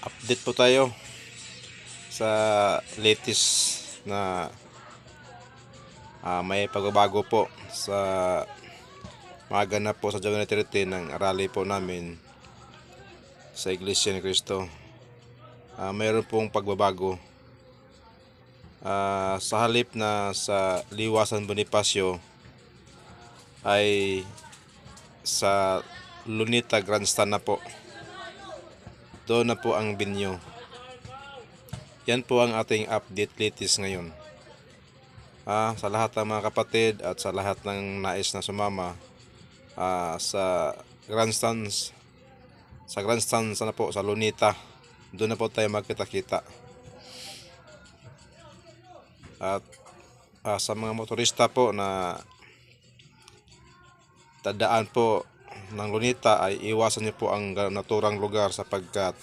update po tayo sa latest na ah, may pagbabago po sa maganap po sa January 13 ng rally po namin sa Iglesia ni Cristo. Ah, mayroon pong pagbabago. Ah, sa halip na sa Liwasan Bonifacio ay sa Lunita Grandstand na po. Doon na po ang binyo. Yan po ang ating update latest ngayon. Ah, sa lahat ng mga kapatid at sa lahat ng nais na sumama ah, sa grandstands sa grandstands na po sa Lunita. Doon na po tayo magkita-kita. At ah, sa mga motorista po na tadaan po ng Lunita ay iwasan niyo po ang naturang lugar sapagkat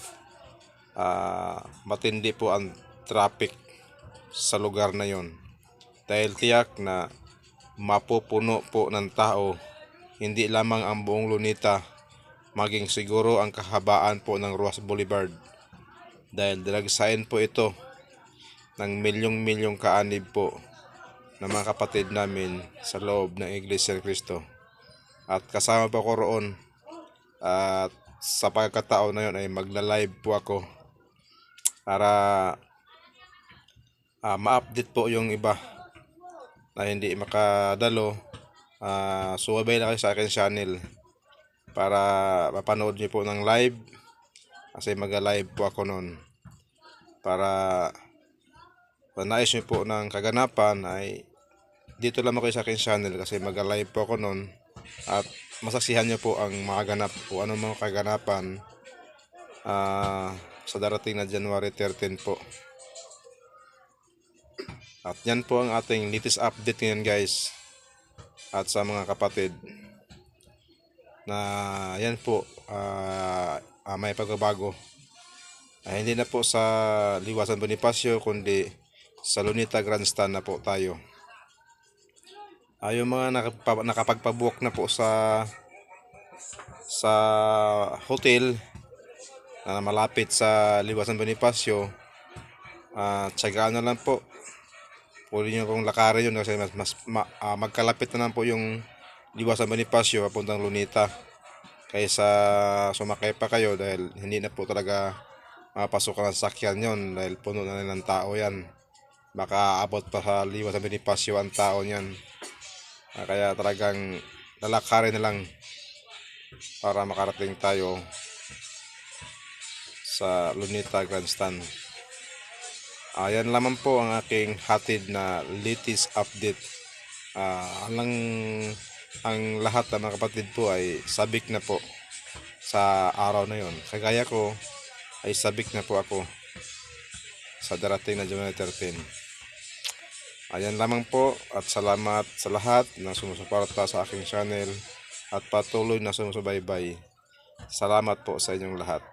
ah, matindi po ang traffic sa lugar na yon. Dahil tiyak na mapupuno po ng tao hindi lamang ang buong Lunita maging siguro ang kahabaan po ng Ruas Boulevard dahil dalagsain po ito ng milyong-milyong kaanib po ng mga kapatid namin sa loob ng Iglesia Cristo. At kasama po ko roon. At sa pagkataon na yun ay magla-live po ako para ah, ma-update po yung iba na hindi makadalo. Uh, sumabay na kayo sa akin channel para mapanood niyo po ng live. Kasi mag-live po ako noon. Para nais niyo po ng kaganapan ay dito lang kayo sa akin channel kasi mag-live po ako noon at masaksihan niyo po ang mga ganap o ano mga kaganapan ah, sa darating na January 13 po. At yan po ang ating latest update ngayon guys at sa mga kapatid na yan po ah, ah, may pagbabago. Ah, hindi na po sa Liwasan Bonifacio kundi sa Lunita Grandstand na po tayo. Ah, yung mga nakapag, nakapagpabook na po sa sa hotel na malapit sa Liwasan Bonifacio, ah tsagaan na lang po. Pwede nyo pong lakarin yun kasi mas, mas ma- ah, magkalapit na lang po yung Liwasan Bonifacio papuntang Lunita kaysa sumakay pa kayo dahil hindi na po talaga mapasok ang sakyan yon dahil puno na ng tao yan. Baka abot pa sa Liwasan Bonifacio ang tao niyan. Ah, kaya talagang lalakarin na lang para makarating tayo sa Lunita Grandstand. Ayan lamang po ang aking hatid na latest update. Ah, ang, ang lahat ng mga kapatid po ay sabik na po sa araw na yon. Kagaya ko ay sabik na po ako sa darating na January 13. Ayan lamang po at salamat sa lahat na sumusuporta sa aking channel at patuloy na sumusubaybay. Salamat po sa inyong lahat.